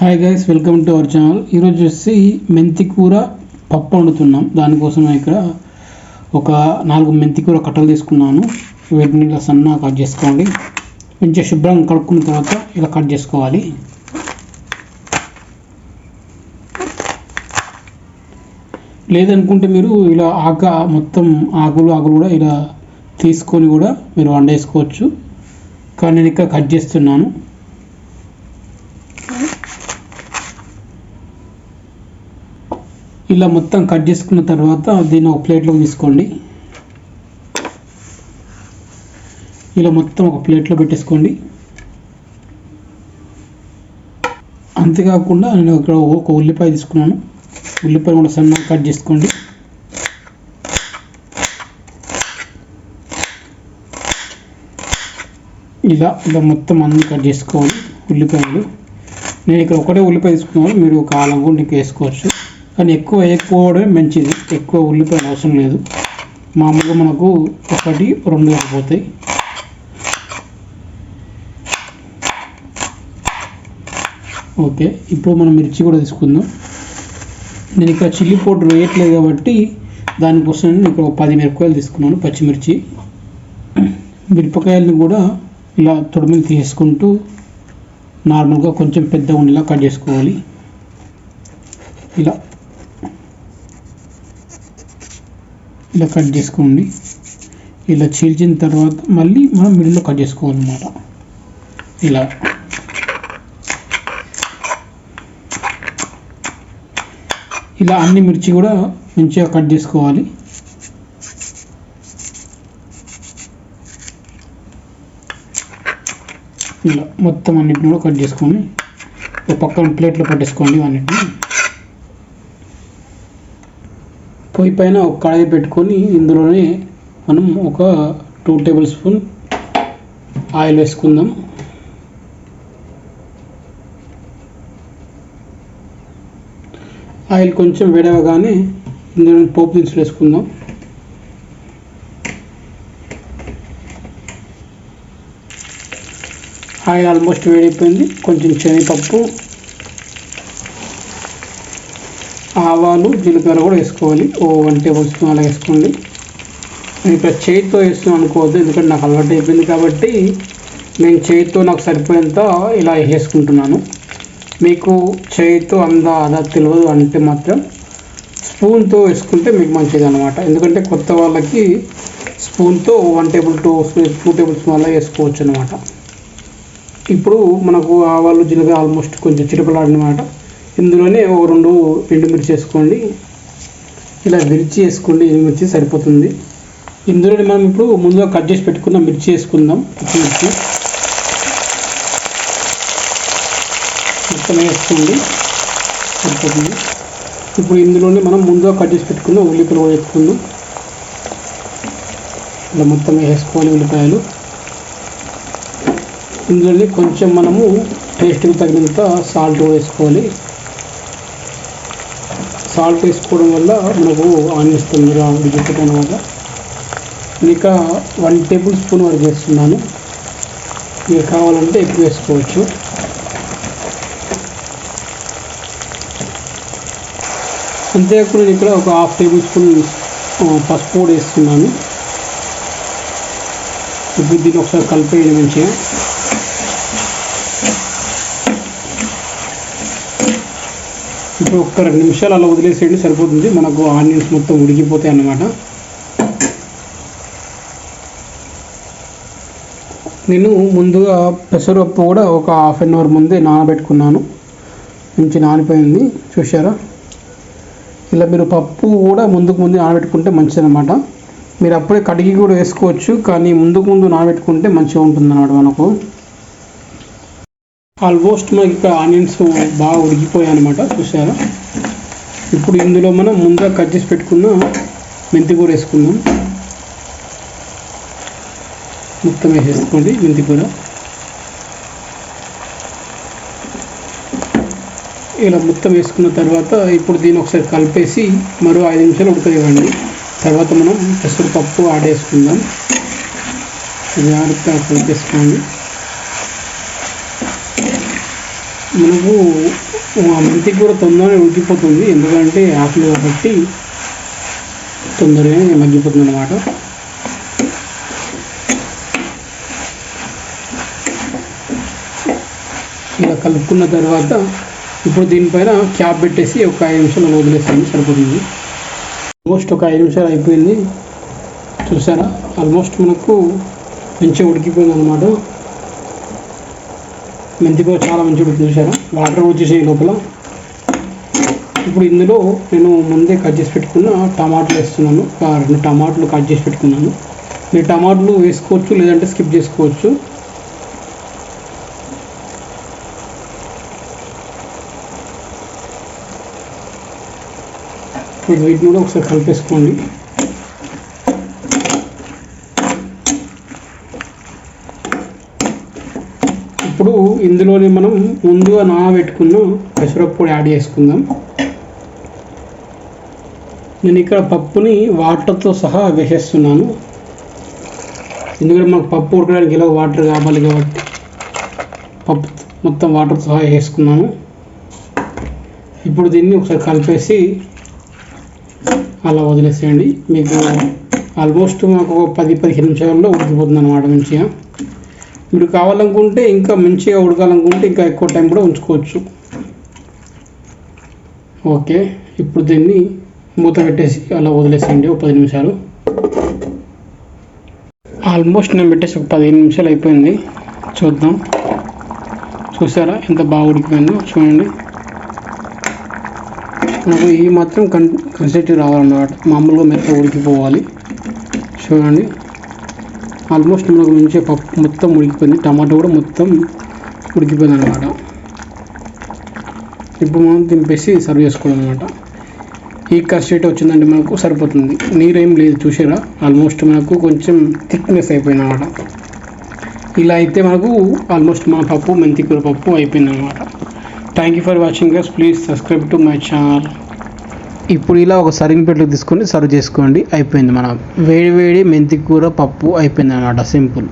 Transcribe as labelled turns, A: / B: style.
A: Hi guys welcome to our channel ఈరోజు వచ్చి మెంతి కూర పప్పు వండుతున్నాం. దానికోసం ఇక్కడ ఒక నాలుగు మెంతి కూర కట్టలు తీసుకున్నాను. వీటిని ఇలా సన్నగా కట్ చేసుకోండి. మంచిగా శుభ్రంగా కడుక్కున్న తర్వాత ఇలా కట్ చేసుకోవాలి. లేదనుకుంటే మీరు ఇలా ఆక మొత్తం ఆకులు ఆకులు కూడా ఇలా తీసుకొని కూడా మీరు వండేసుకోవచ్చు. కానీ నేను ఇక్కడ కట్ చేస్తున్నాను. ఇలా మొత్తం కట్ చేసుకున్న తర్వాత దీన్ని ఒక ప్లేట్లో తీసుకోండి. ఇలా మొత్తం ఒక ప్లేట్లో పెట్టేసుకోండి. అంతేకాకుండా నేను ఇక్కడ ఒక ఉల్లిపాయ తీసుకున్నాను. ఉల్లిపాయ కూడా సన్నగా కట్ చేసుకోండి. ఇలా ఇలా మొత్తం అన్ని కట్ చేసుకోవాలి ఉల్లిపాయలు. నేను ఇక్కడ ఒకటే ఉల్లిపాయ తీసుకున్నాను. మీరు ఒక ఆలం కూడా నీకు వేసుకోవచ్చు. కానీ ఎక్కువ వేయకపోవడమే మంచిది. ఎక్కువ ఉల్లిపాయలు అవసరం లేదు. మామూలుగా మనకు ఒకటి రెండు అయిపోతాయి. ఓకే ఇప్పుడు మనం మిర్చి కూడా తీసుకుందాం. నేను ఇక్కడ చిల్లీ పౌడర్ వేయట్లేదు కాబట్టి దానికోసం నేను ఇక్కడ ఒక పది మిరపకాయలు తీసుకున్నాను పచ్చిమిర్చి. మిరపకాయలను కూడా ఇలా తొడిమిలు తీసుకుంటూ నార్మల్గా కొంచెం పెద్ద ఉండేలా కట్ చేసుకోవాలి. ఇలా. ఇలా కట్ చేసుకోండి. ఇలా చీల్చిన తర్వాత మళ్ళీ మనం మిడిల్లో కట్ చేసుకోవాలన్నమాట. ఇలా. ఇలా అన్ని మిర్చి కూడా మంచిగా కట్ చేసుకోవాలి. ఇలా మొత్తం అన్నిటిని కూడా కట్ చేసుకొని ఒక పక్కన ప్లేట్లో పట్టేసుకోండి అన్నిటిని పొయ్యి పైన ఒక కడాయి పెట్టుకొని ఇందులోనే మనం ఒక టూ టేబుల్ స్పూన్ ఆయిల్ వేసుకుందాం. ఆయిల్ కొంచెం వేడవగానే ఇందులో పోపు దినుసులు వేసుకుందాం. ఆయిల్ ఆల్మోస్ట్ వేడైపోయింది. కొంచెం శనగపప్పు ఆవాలు జీలకర్ర కూడా వేసుకోవాలి. ఓ వన్ టేబుల్ స్పూన్ అలా వేసుకోండి. నేను ఇక్కడ చేతితో వేస్తున్నాను అనుకోవద్దు ఎందుకంటే నాకు అలవాటు అయిపోయింది కాబట్టి నేను చేతితో నాకు సరిపోయేంత ఇలా వేసుకుంటున్నాను. మీకు చేతితో అంద అదా తెలియదు అంటే మాత్రం స్పూన్తో వేసుకుంటే మీకు మంచిది అనమాట ఎందుకంటే కొత్త వాళ్ళకి స్పూన్తో one table two two tablespoon అలా వేసుకోవచ్చు అనమాట ఇప్పుడు మనకు ఆవాలు జీలకర్ర ఆల్మోస్ట్ కొంచెం చిరుపలాడినమాట ఇందులోనే ఒక రెండు ఎండుమిర్చి వేసుకోండి. ఇలా మిర్చి వేసుకోండి ఎండుమిర్చి సరిపోతుంది. ఇందులోనే మనం ఇప్పుడు ముందుగా కట్ చేసి పెట్టుకున్న మిర్చి వేసుకుందాం పచ్చిమిర్చి మొత్తం వేసుకోండి సరిపోతుంది. ఇప్పుడు ఇందులోనే మనం ముందుగా కట్ చేసి పెట్టుకున్న ఉల్లిపాయలు కూడా వేసుకుందాం. ఇలా మొత్తం వేసుకోవాలి ఉల్లిపాయలు. ఇందులోనే కొంచెం మనము టేస్ట్కి తగినంత సాల్ట్ వేసుకోవాలి. సాల్ట్ వేసుకోవడం వల్ల మనకు ఆనియన్స్ తొందరగా ఉడికిపోవడం వల్ల ఇంకా వన్ టేబుల్ స్పూన్ వరకు వేస్తున్నాను. ఇక కావాలంటే ఎక్కువ వేసుకోవచ్చు. అంతేకాకుండా నేను ఇక్కడ ఒక హాఫ్ టేబుల్ స్పూన్ పసుపు కూడా వేస్తున్నాను. ఇప్పుడు దీన్ని ఒకసారి కలిపేయండి మంచిగా. ఇప్పుడు ఒక్క రెండు నిమిషాలు అలా వదిలేసేయండి సరిపోతుంది. మనకు ఆనియన్స్ మొత్తం ఉడికిపోతాయి అన్నమాట. నేను ముందుగా పెసరపప్పు కూడా ఒక హాఫ్ అన్ అవర్ ముందే నానబెట్టుకున్నాను. మంచి నానిపోయింది. చూసారా ఇలా మీరు పప్పు కూడా ముందుకు ముందు నానబెట్టుకుంటే మంచిది అనమాట మీరు అప్పుడే కడిగి కూడా వేసుకోవచ్చు కానీ ముందుకు ముందు నానబెట్టుకుంటే మంచిగా ఉంటుంది అన్నమాట మనకు. ఆల్మోస్ట్ మనకి ఇక్కడ ఆనియన్స్ బాగా ఉడికిపోయాయి అనమాట చూసారా ఇప్పుడు ఇందులో మనం ముందుగా కట్ చేసి పెట్టుకున్న మెంతి కూర వేసుకుందాం. మొత్తం వేసేసుకోండి మెంతి కూర. ఇలా మొత్తం వేసుకున్న తర్వాత ఇప్పుడు దీన్ని ఒకసారి కలిపేసి మరో ఐదు నిమిషాలు ఉడకనివ్వండి. తర్వాత మనం పెసరపప్పు ఆడేసుకుందాం చేసుకుందాం. జాగ్రత్తగా కలిపేసుకోండి. మనకు ఆ మెంతి కూర తొందరగా ఉడికిపోతుంది. ఎందుకంటే ఆకులు కాబట్టి తొందరగా మగ్గిపోతుంది అనమాట ఇలా కలుపుకున్న తర్వాత ఇప్పుడు దీనిపైన క్యాప్ పెట్టేసి ఒక ఐదు నిమిషాలు వదిలేస్తాను సరిపోతుంది. ఆల్మోస్ట్ ఒక ఐదు నిమిషాలు అయిపోయింది. చూసారా? ఆల్మోస్ట్ మనకు మంచిగా ఉడికిపోయింది అనమాట మెంతి చాలా మంచిగా ఉడికి వాటర్ వచ్చేసే లోపల. ఇప్పుడు ఇందులో నేను ముందే కట్ చేసి పెట్టుకున్న టమాటాలు వేస్తున్నాను. రెండు టమాటాలు కట్ చేసి పెట్టుకున్నాను. మీరు టమాటాలు వేసుకోవచ్చు లేదంటే స్కిప్ చేసుకోవచ్చు. ఇప్పుడు వీటిని కూడా ఒకసారి కలిపేసుకోండి ఇప్పుడు ఇందులోనే మనం ముందుగా నానబెట్టుకున్న పెసరపప్పు యాడ్ చేసుకుందాం. నేను ఇక్కడ పప్పుని వాటర్తో సహా వేసేస్తున్నాను. ఎందుకంటే మాకు పప్పు ఉడకడానికి ఇలా వాటర్ కావాలి కాబట్టి పప్పు మొత్తం వాటర్ సహా వేసుకున్నాను. ఇప్పుడు దీన్ని ఒకసారి కలిపేసి అలా వదిలేసేయండి. మీకు ఆల్మోస్ట్ మాకు ఒక పది పదిహేను నిమిషాల్లో ఉడికిపోతుంది అన్నమాట మంచిగా. మీరు కావాలనుకుంటే ఇంకా మంచిగా ఉడకాలనుకుంటే ఇంకా ఎక్కువ టైం కూడా ఉంచుకోవచ్చు. ఓకే ఇప్పుడు దీన్ని మూత పెట్టేసి అలా వదిలేసేయండి ఒక పది నిమిషాలు. ఆల్మోస్ట్ నేను పెట్టేసి ఒక పదిహేను నిమిషాలు అయిపోయింది. చూద్దాం. చూసారా ఎంత బాగా ఉడికిపోయిందో చూడండి. నాకు ఈ మాత్రం కన్ కన్సిస్టెన్సీ రావాలన్నమాట. మామూలుగా మెత్తగా ఉడికిపోవాలి. చూడండి. ఆల్మోస్ట్ మనకు మంచిగా పప్పు మొత్తం ఉడికిపోయింది. టమాటా కూడా మొత్తం ఉడికిపోయింది అనమాట ఇప్పుడు మనం దింపేసి సర్వ్ చేసుకోవడం అనమాట ఈ కస్టర్డ్ వచ్చిందంటే మనకు సరిపోతుంది. నీరేం లేదు చూసారా ఆల్మోస్ట్ మనకు కొంచెం థిక్నెస్ అయిపోయింది అనమాట ఇలా అయితే మనకు ఆల్మోస్ట్ మన పప్పు మెంతికూర పప్పు అయిపోయింది అనమాట thank you for watching guys please subscribe to my channel ఇప్పుడు ఇలా ఒక సర్వింగ్ ప్లేట్లో తీసుకొని సర్వ్ చేసుకోండి. అయిపోయింది మన వేడి వేడి మెంతి కూర పప్పు అయిపోయింది అనమాట సింపుల్.